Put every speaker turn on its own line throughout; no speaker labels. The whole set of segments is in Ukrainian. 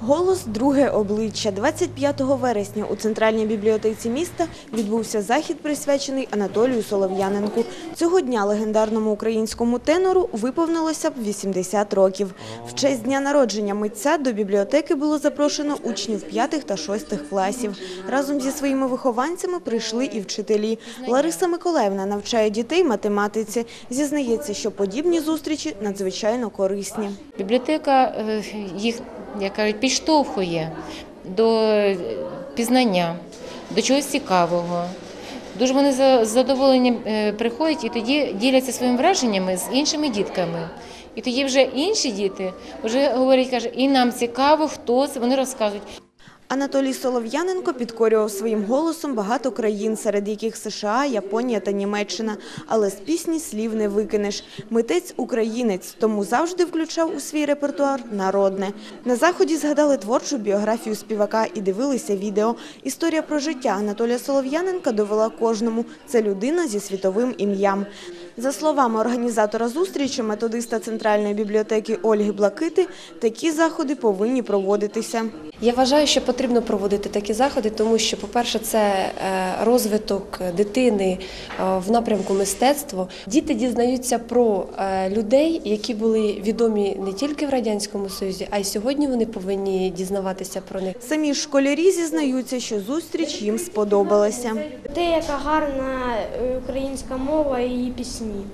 Голос друге обличчя. 25 вересня у центральній бібліотеці міста відбувся захід, присвячений Анатолію Солов'яненку. Цього дня легендарному українському тенору виповнилося б 80 років. В честь дня народження митця до бібліотеки було запрошено учнів 5 та 6 класів. Разом зі своїми вихованцями прийшли і вчителі. Лариса Миколаївна навчає дітей математиці. Зізнається, що подібні зустрічі надзвичайно корисні.
Бібліотека е, їх, як кажуть, підштовхує до пізнання, до чогось цікавого. Дуже вони з задоволенням е, приходять і тоді діляться своїми враженнями з іншими дітками. І тоді вже інші діти вже говорять, каже, і нам цікаво, хто це. Вони розказують.
Анатолій Солов'яненко підкорював своїм голосом багато країн, серед яких США, Японія та Німеччина. Але з пісні слів не викинеш. Митець українець, тому завжди включав у свій репертуар народне. На заході згадали творчу біографію співака і дивилися відео. Історія про життя Анатолія Солов'яненка довела кожному. Це людина зі світовим ім'ям. За словами організатора зустрічі, методиста Центральної бібліотеки Ольги Блакити, такі заходи повинні проводитися.
Я вважаю, що потрібно проводити такі заходи, тому що, по-перше, це е, розвиток дитини е, в напрямку мистецтва. Діти дізнаються про е, людей, які були відомі не тільки в радянському союзі, а й сьогодні вони повинні дізнаватися про них.
Самі школярі зізнаються, що зустріч їм сподобалася.
Те, яка гарна українська мова і її пісні.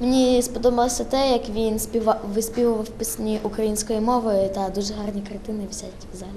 Мені сподобалося те, як він співав, виспівував пісні українською мовою та дуже гарні картини висять в залі.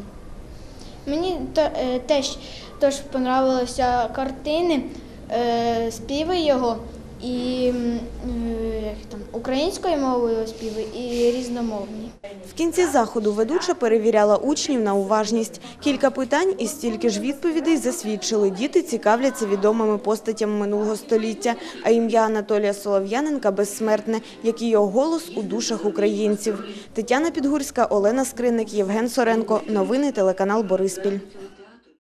Мені е, теж теж понравилися картини, е, співи його і е, як там, українською мовою співи і різномовні.
В кінці заходу ведуча перевіряла учнів на уважність. Кілька питань і стільки ж відповідей засвідчили. Діти цікавляться відомими постатями минулого століття, а ім'я Анатолія Солов'яненка безсмертне, як і його голос у душах українців. Тетяна Підгурська, Олена Скриник, Євген Соренко. Новини телеканал Бориспіль.